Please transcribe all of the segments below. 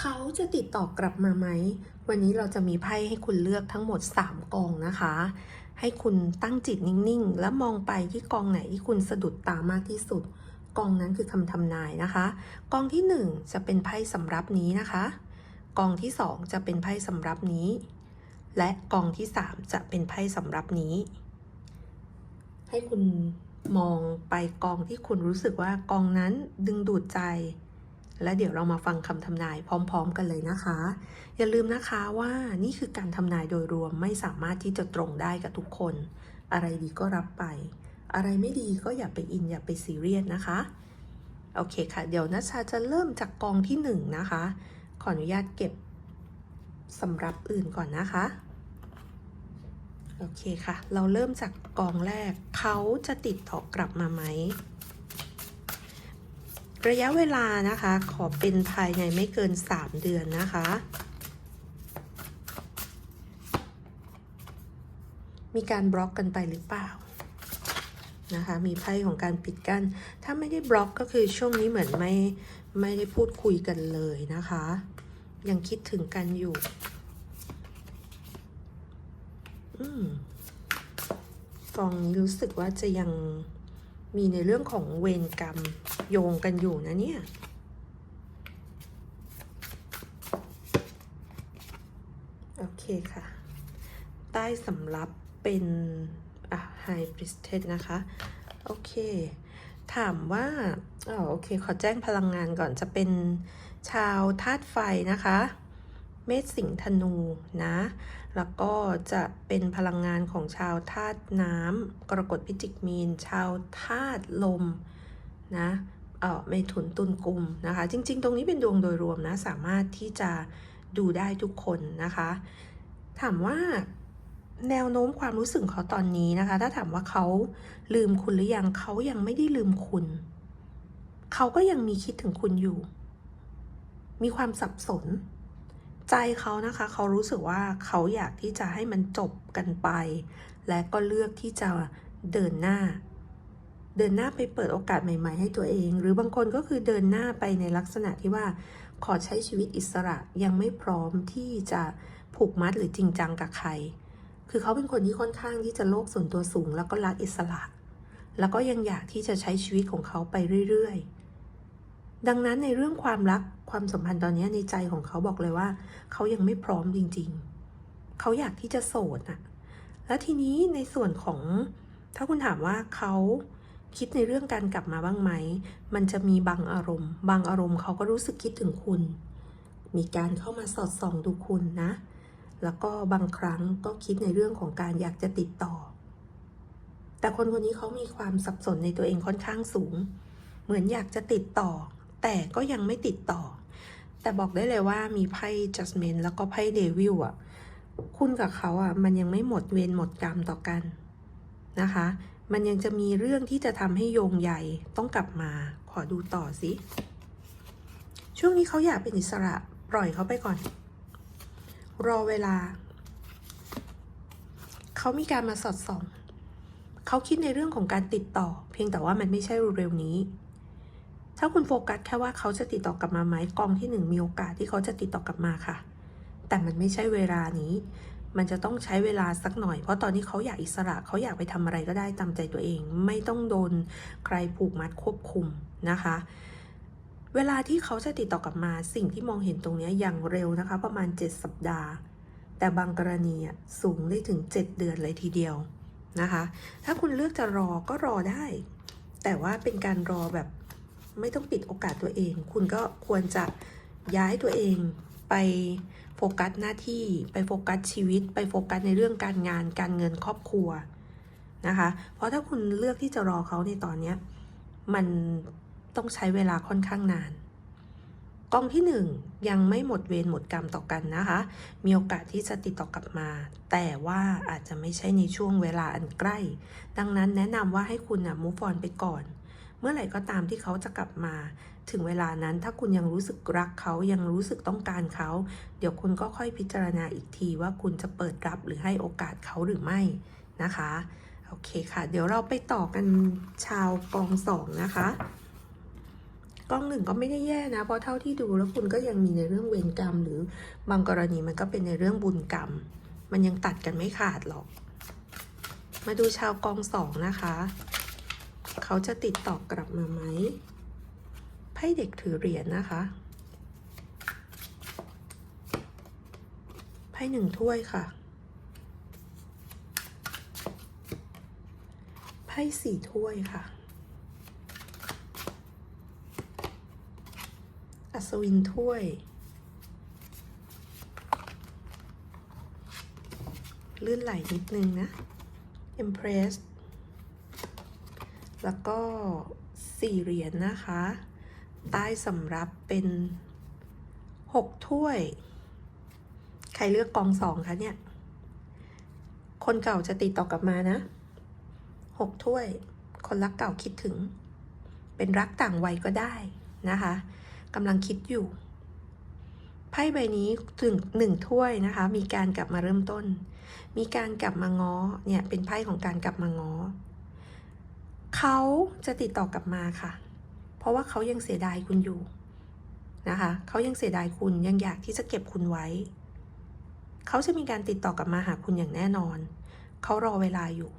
เขาจะติดต่อกลับมาไหม วันนี้เราจะมีไพ่ให้คุณเลือกทั้งหมด 3 กองนะคะ ให้คุณตั้งจิตนิ่งๆ และมองไปที่กองไหนที่คุณสะดุดตามากที่สุด กองนั้นคือคำทำนายนะคะ กองที่ 1 จะเป็นไพ่สำรับนี้นะคะ กองที่ 2 จะเป็นไพ่สำรับนี้ และกองที่ 3 จะเป็นไพ่สำรับนี้ ให้คุณมองไปกองที่คุณรู้สึกว่ากองนั้นดึงดูดใจ และเดี๋ยวเรามาฟังคำทำนายพร้อม ๆ กันเลยนะคะ อย่าลืมนะคะว่านี่คือการทำนายโดยรวมไม่สามารถที่จะตรงได้กับทุกคน อะไรดีก็รับไป อะไรไม่ดีก็อย่าไปอินอย่าไปซีเรียสนะคะ โอเคค่ะ เดี๋ยวนัชชาจะเริ่มจากกองที่หนึ่งนะคะ ขออนุญาตเก็บสำรับอื่นก่อนนะคะ โอเคค่ะ เราเริ่มจากกองแรก เขาจะติดต่อกลับมาไหม ระยะเวลานะคะ ขอเป็นภายในไม่เกิน 3 เดือนนะคะ มีการบล็อกกันไปหรือเปล่านะคะ มีไพ่ของการปิดกัน้น ถ้าไม่ได้บล็อกก็คือช่วงนี้เหมือนไม่ไม่ได้พูดคุยกันเลยนะคะ ยังคิดถึงกันอยู่ อืมกองนี้รู้สึกว่าจะยัง มีในเรื่องของเวรกรรมโยงกันอยู่นะเนี่ยโอเคค่ะ ใต้สำรับเป็นอะไฮบริสเทสนะคะ โอเค ถามว่าอ๋อโอเค ขอแจ้งพลังงานก่อนจะเป็นชาวธาตุไฟนะคะ เมษสิงธนูนะ แล้วก็จะเป็นพลังงานของชาวธาตุน้ำกรกฎพิจิกมีน ชาวธาตุลมนะเออเมถุนตุลกุมนะคะ จริง ๆ ตรงนี้เป็นดวงโดยรวมนะ สามารถที่จะดูได้ทุกคนนะคะ ถามว่าแนวโน้มความรู้สึกเขาตอนนี้นะคะ ถ้าถามว่าเขาลืมคุณหรือยังเขายังไม่ได้ลืมคุณ เขาก็ยังมีคิดถึงคุณอยู่ มีความสับสน ใจเขานะคะเขารู้สึกว่าเขาอยากที่จะให้มันจบกันไป และก็เลือกที่จะเดินหน้า เดินหน้าไปเปิดโอกาสใหม่ ๆ ให้ตัวเอง หรือบางคนก็คือเดินหน้าไปในลักษณะที่ว่าขอใช้ชีวิตอิสระยังไม่พร้อมที่จะผูกมัดหรือจริงจังกับใคร คือเขาเป็นคนที่ค่อนข้างที่จะโลกส่วนตัวสูง แล้วก็รักอิสระ แล้วก็ยังอยากที่จะใช้ชีวิตของเขาไปเรื่อย ๆ ดังนั้นในเรื่องความรักความสัมพันธ์ตอนนี้ในใจของเขาบอกเลยว่า เขายังไม่พร้อมจริง ๆ เขาอยากที่จะโสดอะแล้วทีนี้ในส่วนของถ้าคุณถามว่าเขาคิดในเรื่องการกลับมาบ้างไหม มันจะมีบางอารมณ์ บางอารมณ์เขาก็รู้สึกคิดถึงคุณ มีการเข้ามาสอดส่องดูคุณนะ แล้วก็บางครั้งก็คิดในเรื่องของการอยากจะติดต่อ แต่คนคนนี้เขามีความสับสนในตัวเองค่อนข้างสูง เหมือนอยากจะติดต่อ แต่ก็ยังไม่ติดต่อ แต่บอกได้เลยว่ามีไพ่ Judgment แล้วก็ไพ่เดวิลอะ คุณกับเขาอะ มันยังไม่หมดเวรหมดกรรมต่อกันนะคะ มันยังจะมีเรื่องที่จะทำให้โยงใหญ่ต้องกลับมา ขอดูต่อสิช่วงนี้เขาอยากเป็นอิสระปล่อยเขาไปก่อน รอเวลา เขามีการมาสอดส่อง เขาคิดในเรื่องของการติดต่อ เพียงแต่ว่ามันไม่ใช่เร็วๆนี้ ถ้าคุณโฟกัสแค่ว่าเขาจะติดต่อกลับมาไหมกองที่หนึ่งมีโอกาสที่เขาจะติดต่อกลับมาค่ะ แต่มันไม่ใช่เวลานี้ มันจะต้องใช้เวลาสักหน่อย เพราะตอนนี้เขาอยากอิสระเขาอยากไปทำอะไรก็ได้ตามใจตัวเอง ไม่ต้องโดนใครผูกมัดควบคุมนะคะ เวลาที่เขาจะติดต่อกลับมาสิ่งที่มองเห็นตรงนี้อย่างเร็วนะคะ ประมาณ 7 สัปดาห์ แต่บางกรณีสูงได้ถึง 7 เดือนเลยทีเดียวนะคะ ถ้าคุณเลือกจะรอก็รอได้ แต่ว่าเป็นการรอแบบ ไม่ต้องปิดโอกาสตัวเอง คุณก็ควรจะย้ายตัวเองไปโฟกัสหน้าที่ไปโฟกัสชีวิต ไปโฟกัสในเรื่องการงานการเงินครอบครัวนะคะ เพราะถ้าคุณเลือกที่จะรอเขาในตอนนี้มันต้องใช้เวลาค่อนข้างนานกองที่หนึ่งยังไม่หมดเวรหมดกรรมต่อกันนะคะ มีโอกาสที่จะติดต่อกลับมา แต่ว่าอาจจะไม่ใช่ในช่วงเวลาอันใกล้ ดังนั้นแนะนำว่าให้คุณนะมูฟออนไปก่อน เมื่อไหร่ก็ตามที่เขาจะกลับมา ถึงเวลานั้นถ้าคุณยังรู้สึกรักเขายังรู้สึกต้องการเขา เดี๋ยวคุณก็ค่อยพิจารณาอีกทีว่าคุณจะเปิดรับหรือให้โอกาสเขาหรือไม่นะคะโอเคค่ะ เดี๋ยวเราไปต่อกันชาวกองสองนะคะกล้องหนึ่งก็ไม่ได้แย่นะ เพราะเท่าที่ดูแล้วคุณก็ยังมีในเรื่องเวรกรรม หรือบางกรณีมันก็เป็นในเรื่องบุญกรรม มันยังตัดกันไม่ขาดหรอก มาดูชาวกองสองนะคะ เขาจะติดต่อกลับมาไหมไพ่เด็กถือเหรียญนะคะไพ่หนึ่งถ้วยค่ะไพ่สี่ถ้วยค่ะ อัศวินถ้วย ลื่นไหลนิดนึงนะ Impress แล้วก็สี่เหรียญนะคะ ใต้สำรับเป็นหกถ้วย ใครเลือกกองสองคะเนี่ย คนเก่าจะติดต่อกลับมานะหกถ้วย คนรักเก่าคิดถึง เป็นรักต่างวัยก็ได้นะคะกำลังคิดอยู่ ไพ่ใบนี้ถึงหนึ่งถ้วยนะคะ มีการกลับมาเริ่มต้น มีการกลับมาง้อเนี่ยเป็นไพ่ของการกลับมาง้อ เขาจะติดต่อกลับมาค่ะ เพราะว่าเขายังเสียดายคุณอยู่นะคะเขายังเสียดายคุณยังอยากที่จะเก็บคุณไว้ เขาจะมีการติดต่อกลับมาหาคุณอย่างแน่นอน เขารอเวลาอยู่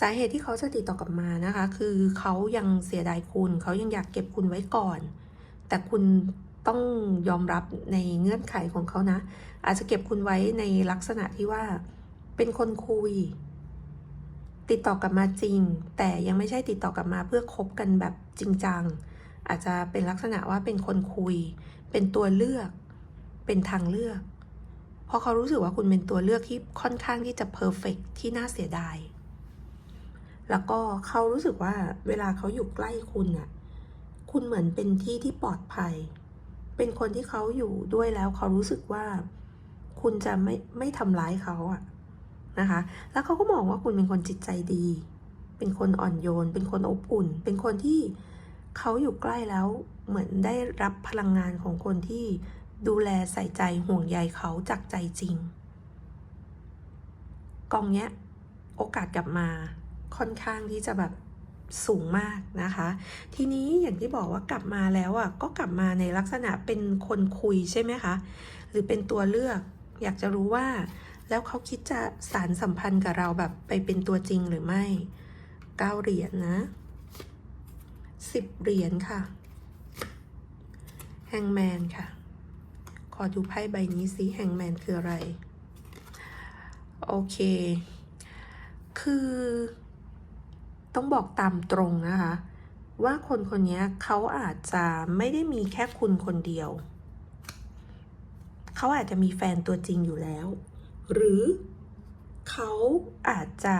สาเหตุที่เขาจะติดต่อกลับมานะคะ คือเขายังเสียดายคุณ เขายังอยากเก็บคุณไว้ก่อน แต่คุณต้องยอมรับในเงื่อนไขของเขานะ อาจจะเก็บคุณไว้ในลักษณะที่ว่า เป็นคนคุย ติดต่อกลับมาจริง แต่ยังไม่ใช่ติดต่อกลับมาเพื่อคบกันแบบจริงจัง อาจจะเป็นลักษณะว่าเป็นคนคุย เป็นตัวเลือก เป็นทางเลือก เพราะเขารู้สึกว่าคุณเป็นตัวเลือกที่ค่อนข้างที่จะเพอร์เฟกที่น่าเสียดาย แล้วก็เขารู้สึกว่าเวลาเขาอยู่ใกล้คุณน่ะคุณเหมือนเป็นที่ที่ปลอดภัย เป็นคนที่เขาอยู่ด้วยแล้วเขารู้สึกว่า คุณจะไม่ไม่ทำร้ายเขาอะ นะคะ แล้วเขาก็มองว่าคุณเป็นคนจิตใจดี เป็นคนอ่อนโยน เป็นคนอบอุ่น เป็นคนที่เขาอยู่ใกล้แล้วเหมือนได้รับพลังงานของคนที่ดูแลใส่ใจห่วงใยเขาจากใจจริง กองเนี้ยโอกาสกลับมาค่อนข้างที่จะแบบสูงมากนะคะ ทีนี้อย่างที่บอกว่ากลับมาแล้วอะก็กลับมาในลักษณะเป็นคนคุยใช่ไหมคะ หรือเป็นตัวเลือก อยากจะรู้ว่า แล้วเขาคิดจะสารสัมพันธ์กับเราแบบไปเป็นตัวจริงหรือไม่เก้าเหรียญนะสิบเหรียญค่ะ แฮงแมนค่ะ ขอดูไพ่ใบนี้สิแฮงแมนคืออะไร โอเค คือต้องบอกตามตรงนะคะ ว่าคนคนนี้เขาอาจจะไม่ได้มีแค่คุณคนเดียว เขาอาจจะมีแฟนตัวจริงอยู่แล้ว หรือเขาอาจจะ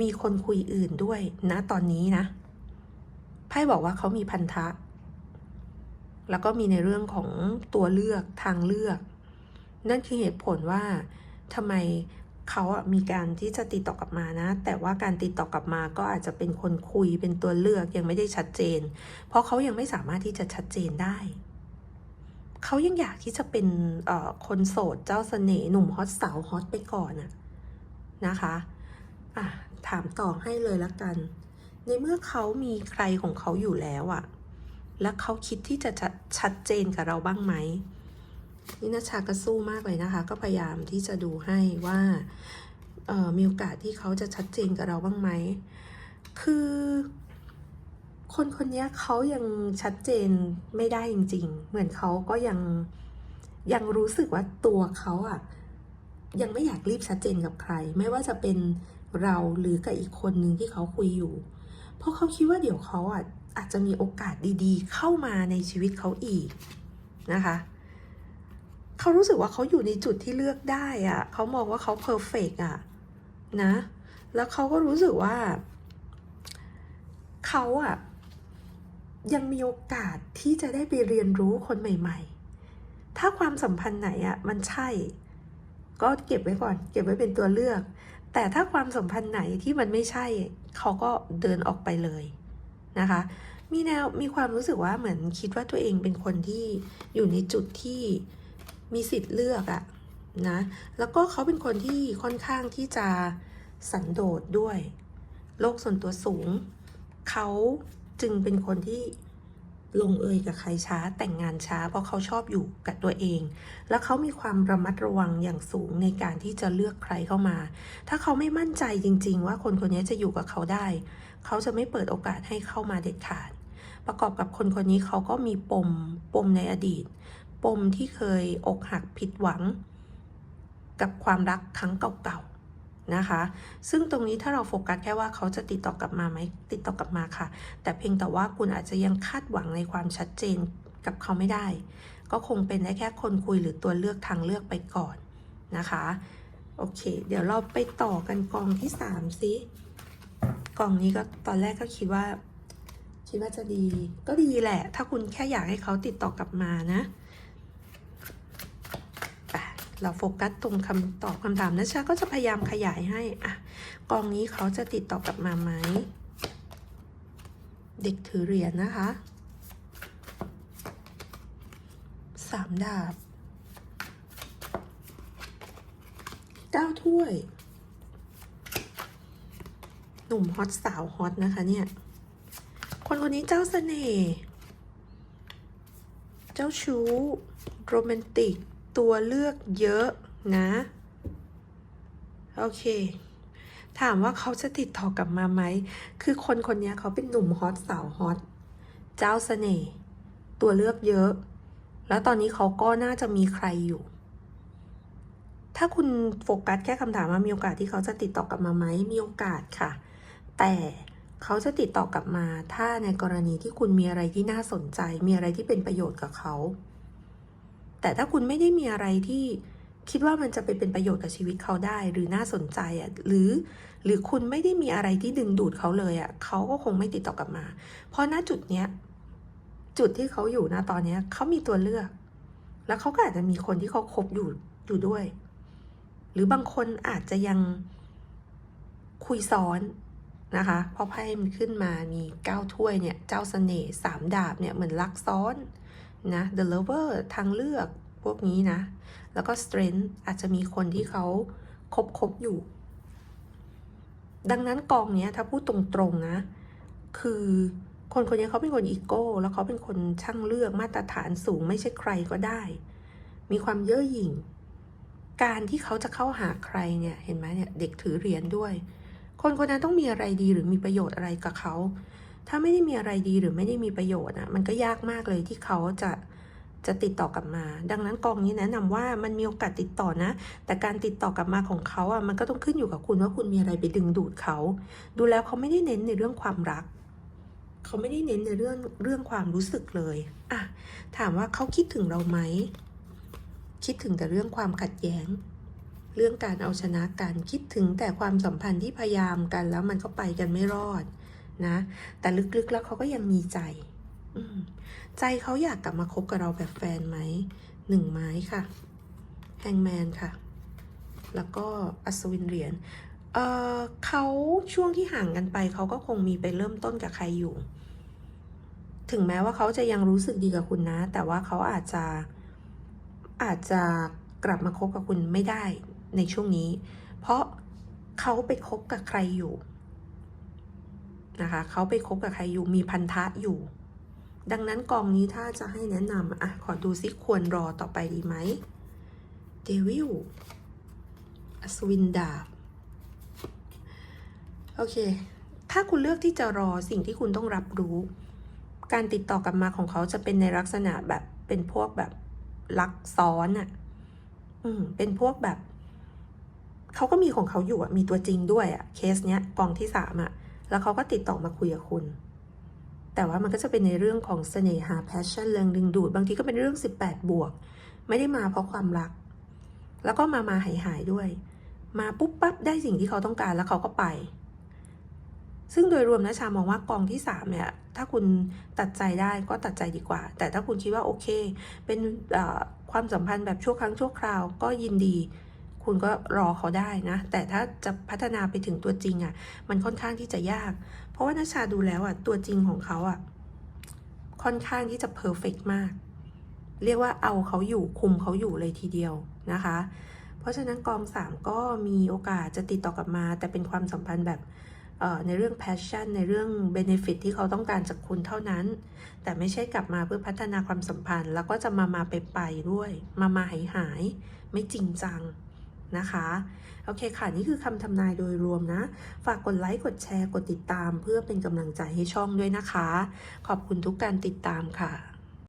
มีคนคุยอื่นด้วยนะตอนนี้นะไพ่บอกว่าเขามีพันธะ แล้วก็มีในเรื่องของตัวเลือกทางเลือก นั่นคือเหตุผลว่าทำไมเขาอะมีการที่จะติดต่อกลับมานะ แต่ว่าการติดต่อกลับมาก็อาจจะเป็นคนคุยเป็นตัวเลือกยังไม่ได้ชัดเจน เพราะเขายังไม่สามารถที่จะชัดเจนได้ เขายังอยากที่จะเป็นคนโสดเจ้าเสน่ห์หนุ่มฮอตสาวฮอตไปก่อนอะนะคะอะถามต่อให้เลยละกัน ในเมื่อเขามีใครของเขาอยู่แล้วอะแล้วเขาคิดที่จะชัดเจนกับเราบ้างไหมนี่นาชาก็สู้มากเลยนะคะ ก็พยายามที่จะดูให้ว่ามีโอกาสที่เขาจะชัดเจนกับเราบ้างไหม คือ คนคนนี้เขายังชัดเจนไม่ได้จริง ๆ เหมือนเขาก็ยังยังรู้สึกว่าตัวเขาอะยังไม่อยากรีบชัดเจนกับใคร ไม่ว่าจะเป็นเราหรือกับอีกคนหนึ่งที่เขาคุยอยู่ เพราะเขาคิดว่าเดี๋ยวเขาอะอาจจะมีโอกาสดีๆ เข้ามาในชีวิตเขาอีกนะคะเขารู้สึกว่าเขาอยู่ในจุดที่เลือกได้อะเขามองว่าเขาเพอร์เฟกอะนะ แล้วเขาก็รู้สึกว่าเขาอะ ยังมีโอกาสที่จะได้ไปเรียนรู้คนใหม่ ๆ ถ้าความสัมพันธ์ไหนอะมันใช่ ก็เก็บไว้ก่อน เก็บไว้เป็นตัวเลือก แต่ถ้าความสัมพันธ์ไหนที่มันไม่ใช่ เขาก็เดินออกไปเลยนะคะ มีแนวมีความรู้สึกว่าเหมือนคิดว่าตัวเองเป็นคนที่อยู่ในจุดที่มีสิทธิ์เลือกอะนะ แล้วก็เขาเป็นคนที่ค่อนข้างที่จะสันโดษด้วย โลกส่วนตัวสูง เขา จึงเป็นคนที่ลงเอยกับใครช้าแต่งงานช้า เพราะเขาชอบอยู่กับตัวเอง แล้วเขามีความระมัดระวังอย่างสูงในการที่จะเลือกใครเข้ามา ถ้าเขาไม่มั่นใจจริง ๆ ว่าคนคนนี้จะอยู่กับเขาได้ เขาจะไม่เปิดโอกาสให้เข้ามาเด็ดขาด ประกอบกับคนคนนี้เขาก็มีปมปมในอดีต ปมที่เคยอกหักผิดหวัง กับความรักครั้งเก่าๆ นะคะ ซึ่งตรงนี้ถ้าเราโฟกัสแค่ว่าเขาจะติดต่อกลับมาไหมติดต่อกลับมาค่ะ แต่เพียงแต่ว่าคุณอาจจะยังคาดหวังในความชัดเจนกับเขาไม่ได้ ก็คงเป็นได้แค่คนคุยหรือตัวเลือกทางเลือกไปก่อนนะคะ โอเค เดี๋ยวเราไปต่อกันกองที่สามซิกองนี้ก็ตอนแรกก็คิดว่า คิดว่าจะดี ก็ดีแหละ ถ้าคุณแค่อยากให้เขาติดต่อกลับมานะ เราโฟกัสตรงคำตอบคำถามนะชาก็จะพยายามขยายให้อะกองนี้เขาจะติดต่อกลับมาไหม เด็กถือเหรียญนะคะสามดาบเก้าถ้วย หนุ่มฮอตสาวฮอตนะคะเนี่ย คนคนนี้เจ้าเสน่ห์ เจ้าชู้ โรแมนติก ตัวเลือกเยอะนะ โอเค ถามว่าเขาจะติดต่อกลับมาไหม คือคนคนนี้เขาเป็นหนุ่มฮอตสาวฮอต เจ้าเสน่ห์ตัวเลือกเยอะ แล้วตอนนี้เขาก็น่าจะมีใครอยู่ ถ้าคุณโฟกัสแค่คำถามว่ามีโอกาสที่เขาจะติดต่อกลับมาไหม มีโอกาสค่ะ แต่เขาจะติดต่อกลับมา ถ้าในกรณีที่คุณมีอะไรที่น่าสนใจ มีอะไรที่เป็นประโยชน์กับเขา แต่ถ้าคุณไม่ได้มีอะไรที่คิดว่ามันจะไปเป็นประโยชน์กับชีวิตเขาได้ หรือน่าสนใจอะหรือ หรือคุณไม่ได้มีอะไรที่ดึงดูดเขาเลยอะเขาก็คงไม่ติดต่อกลับมา เพราะณจุดเนี้ยจุดที่เขาอยู่นะตอนเนี้ยเขามีตัวเลือก แล้วเขาก็อาจจะมีคนที่เขาคบอยู่อยู่ด้วย หรือบางคนอาจจะยังคุยซ้อนนะคะเพราะไพ่มันขึ้นมามีเก้าถ้วยเนี่ย เจ้าเสน่ห์สามดาบเนี่ยเหมือนรักซ้อน นะ the lover ทางเลือกพวกนี้นะ แล้วก็ strength อาจจะมีคนที่เขาคบคบอยู่ ดังนั้นกองเนี้ยถ้าพูดตรงๆนะ คือคนคนนี้เขาเป็นคนอีโก้ แล้วเขาเป็นคนช่างเลือกมาตรฐานสูงไม่ใช่ใครก็ได้ มีความเย่อหยิ่ง การที่เขาจะเข้าหาใครเนี่ยเห็นไหมเนี่ยเด็กถือเหรียญด้วย คนคนนั้นต้องมีอะไรดีหรือมีประโยชน์อะไรกับเขา ถ้าไม่ได้มีอะไรดีหรือไม่ได้มีประโยชน์อะมันก็ยากมากเลยที่เขาจะจะติดต่อกลับมา ดังนั้นกองนี้แนะนำว่ามันมีโอกาสติดต่อนะ แต่การติดต่อกลับมาของเขาอะมันก็ต้องขึ้นอยู่กับคุณว่าคุณมีอะไรไปดึงดูดเขา ดูแล้วเขาไม่ได้เน้นในเรื่องความรัก เขาไม่ได้เน้นในเรื่องเรื่องความรู้สึกเลยอะถามว่าเขาคิดถึงเราไหม คิดถึงแต่เรื่องความขัดแย้ง เรื่องการเอาชนะกันคิดถึงแต่ความสัมพันธ์ที่พยายามกันแล้วมันก็ไปกันไม่รอด นะ แต่ลึกๆแล้วเขาก็ยังมีใจ ใจเขาอยากกลับมาคบกับเราแบบแฟนไหมหนึ่งไม้ค่ะแฮงแมนค่ะ แล้วก็อัศวินเหรียญเเขาช่วงที่ห่างกันไปเขาก็คงมีไปเริ่มต้นกับใครอยู่ ถึงแม้ว่าเขาจะยังรู้สึกดีกับคุณนะ แต่ว่าเขาอาจจะอาจจะกลับมาคบกับคุณไม่ได้ในช่วงนี้ เพราะเขาไปคบกับใครอยู่ นะคะเขาไปคบกับใครอยู่มีพันธะอยู่ ดังนั้นกองนี้ถ้าจะให้แนะนำอะขอดูซิควรรอต่อไปดีไหมเดวิลอัศวินดาบ โอเค ถ้าคุณเลือกที่จะรอสิ่งที่คุณต้องรับรู้ การติดต่อกลับมาของเขาจะเป็นในลักษณะแบบเป็นพวกแบบลักซ้อนอะ่ะ อืม เป็นพวกแบบ เขาก็มีของเขาอยู่อะมีตัวจริงด้วยอะเคสเนี้ยกองที่สามอะ แล้วเขาก็ติดต่อมาคุยกับคุณ แต่ว่ามันก็จะเป็นในเรื่องของเสน่หา passion เรื่องดึงดูด บางทีก็เป็นเรื่อง 18 บวก ไม่ได้มาเพราะความรัก แล้วก็มามาหายหายๆด้วย มาปุ๊บปั๊บได้สิ่งที่เขาต้องการแล้วเขาก็ไป ซึ่งโดยรวมนะชามองว่ากองที่สามเนี่ย ถ้าคุณตัดใจได้ก็ตัดใจดีกว่า แต่ถ้าคุณคิดว่าโอเค เป็นความสัมพันธ์แบบชั่วครั้งชั่วคราวก็ยินดี คุณก็รอเขาได้นะ แต่ถ้าจะพัฒนาไปถึงตัวจริงอะ่ะ มันค่อนข้างที่จะยาก เพราะว่านาชาดูแล้วอะ่ะ ตัวจริงของเขาอะ่ะ ค่อนข้างที่จะเพอร์เฟกมาก เรียกว่าเอาเขาอยู่คุมเขาอยู่เลยทีเดียวนะคะ เพราะฉะนั้นกองสามก็มีโอกาสจะติดต่อกลับมา แต่เป็นความสัมพันธ์แบบในเรื่อง passion ในเรื่อง benefit ที่เขาต้องการจากคุณเท่านั้น แต่ไม่ใช่กลับมาเพื่อพัฒนาความสัมพันธ์ แล้วก็จะมามาไปไปด้วย มามาหายหาย ไม่จริงจัง นะคะโอเคค่ะ นี่คือคำทำนายโดยรวมนะ ฝากกดไลค์ กดแชร์ กดติดตาม เพื่อเป็นกำลังใจให้ช่องด้วยนะคะ ขอบคุณทุกการติดตามค่ะ